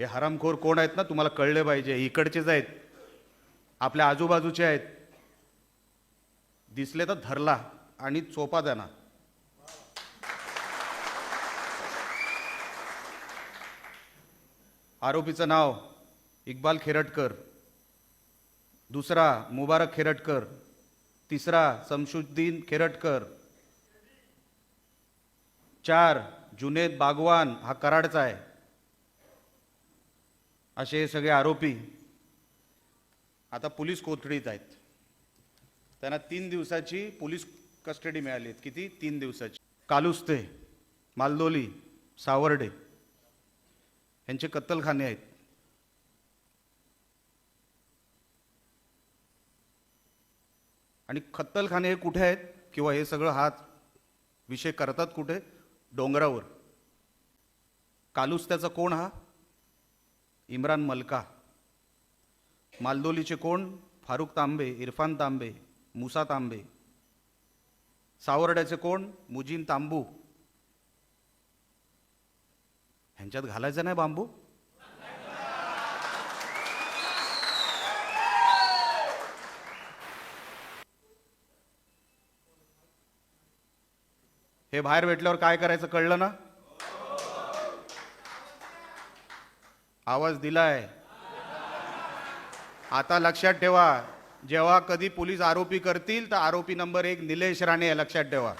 हे हरामखोर कोण आहेत ना तुम्हाला कळले पाहिजे. इकडचेच आहेत. आपल्या आजूबाजूचे आहेत. दिसले तर धरला आणि चोपा त्यांना आरोपीचं नाव इक्बाल खेरटकर. दुसरा मुबारक खेरटकर. तिसरा समशुद्दीन खेरटकर. चार जुनेद बागवान हा कराडचा आहे. असे हे सगळे आरोपी आता पोलीस कोठडीत आहेत. त्यांना तीन दिवसाची पोलीस कस्टडी मिळाली आहेत किती? तीन दिवसाची. कालुस्ते मालदोली सावर्डे यांचे कत्तलखाने आहेत. आणि कत्तलखाने हे कुठे आहेत? किंवा हे सगळं हात विषय करतात कुठे? डोंगरावर. कालुस्त्याचा कोण हा? इम्रान मलका मालदोलीचे कोण? फारुख तांबे इरफान तांबे मुसा तांबे. सावर्ड्याचे कोण? मुजीन तांबू. ह्यांच्यात घालायचं नाही बांबू? हे बाहेर भेटल्यावर काय करायचं कळलं ना? आवाज दिलाय. आता लक्षात ठेवा जेव्हा कधी पोलीस आरोपी करतील तर आरोपी नंबर एक निलेश राणे लक्षात ठेवा.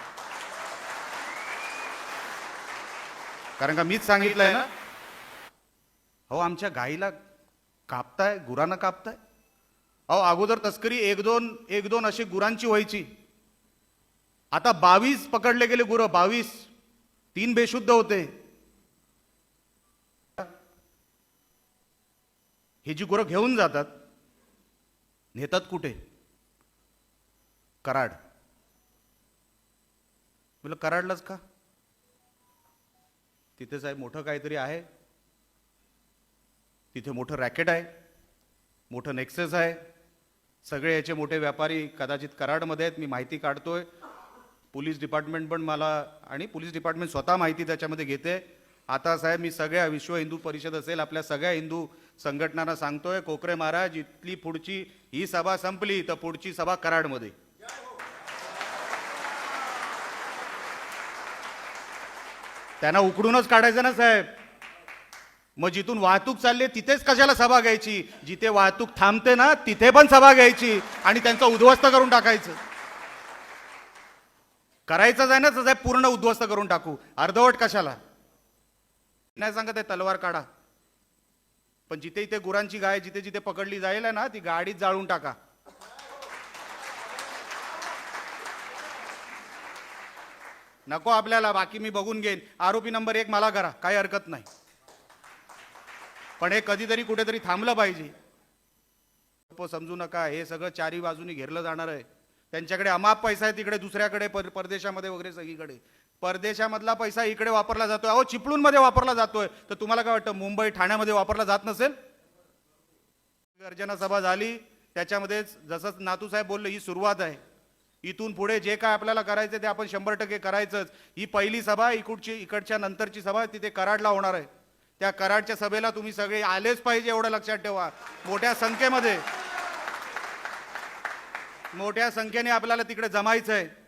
कारण का मीच सांगितलंय ना? हो आमच्या गाईला कापताय गुरांना कापताय? अहो अगोदर तस्करी एक दोन एक दोन अशी गुरांची व्हायची. आता बावीस पकडले गेले गुरं बावीस. तीन बेशुद्ध होते. ही जी गुरं घेऊन जातात नेतात कुठे? कराड. म्हटलं कराडलाच का? तिथे साहेब मोठं काहीतरी आहे. तिथे मोठं रॅकेट आहे. मोठं नेक्सेस आहे. सगळे याचे मोठे व्यापारी कदाचित कराडमध्ये आहेत. मी माहिती काढतोय. पोलीस डिपार्टमेंट पण मला आणि पोलीस डिपार्टमेंट स्वतः माहिती त्याच्यामध्ये घेते. आता साहेब मी सगळ्या विश्व हिंदू परिषद असेल आपल्या सगळ्या हिंदू संघटनांना सांगतोय कोकरे महाराज इथली पुढची ही सभा संपली तर पुढची सभा कराडमध्ये. त्यांना उकडूनच काढायचं ना साहेब. मग जिथून वाहतूक चालली तिथेच कशाला सभा घ्यायची? जिथे वाहतूक थांबते ना तिथे पण सभा घ्यायची आणि त्यांचं उद्ध्वस्त करून टाकायचं. करायचंच आहे ना साहेब पूर्ण उद्ध्वस्त करून टाकू. अर्धवट कशाला? नाही सांगत आहे तलवार काढा. पण जिथे इथे गुरांची गाय जिथे जिथे पकडली जाईल ना ती गाडीत जाळून टाका. नको आपल्याला बाकी मी बघून घेईन. आरोपी नंबर एक मला करा काही हरकत नाही. पण हे कधीतरी कुठेतरी थांबलं पाहिजे. समजू नका हे सगळं चारी बाजूनी घेरलं जाणार आहे. त्यांच्याकडे अमाप पैसा आहे तिकडे दुसऱ्याकडे पर परदेशामध्ये वगैरे सगळीकडे. परदेशामधला पैसा इकडे वापरला जातोय. अहो चिपळूणमध्ये वापरला जातोय. तर तुम्हाला काय वाटतं मुंबई ठाण्यामध्ये वापरला जात नसेल? गर्जना सभा झाली. त्याच्यामध्ये जसं नातूसाहेब बोलले ही सुरुवात आहे. इथून पुढे जे काय आपल्याला करायचं ते आपण शंभर टक्के करायचंच. ही पहिली सभा इकडची इकडच्या नंतरची सभा तिथे कराडला होणार आहे. त्या कराडच्या सभेला तुम्ही सगळे आलेच पाहिजे एवढं लक्षात ठेवा. मोठ्या संख्येमध्ये. मोठ्या संख्येने आपल्याला तिकडे जमायचं आहे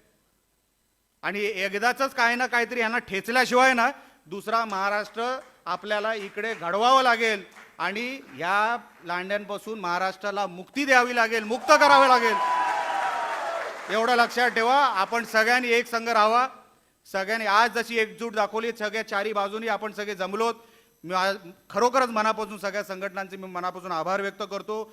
आणि एकदाच काय ना काहीतरी यांना ठेचल्याशिवाय ना दुसरा महाराष्ट्र आपल्याला इकडे घडवावं लागेल आणि ह्या लांड्यांपासून महाराष्ट्राला मुक्ती द्यावी लागेल मुक्त करावे लागेल. एवढं लक्षात ठेवा आपण सगळ्यांनी एक संघ राहावा. सगळ्यांनी आज जशी एकजूट दाखवली सगळ्या चारी बाजूनी आपण सगळे जमलोत. मी खरोखरच मनापासून सगळ्या संघटनांचे मी मनापासून आभार व्यक्त करतो.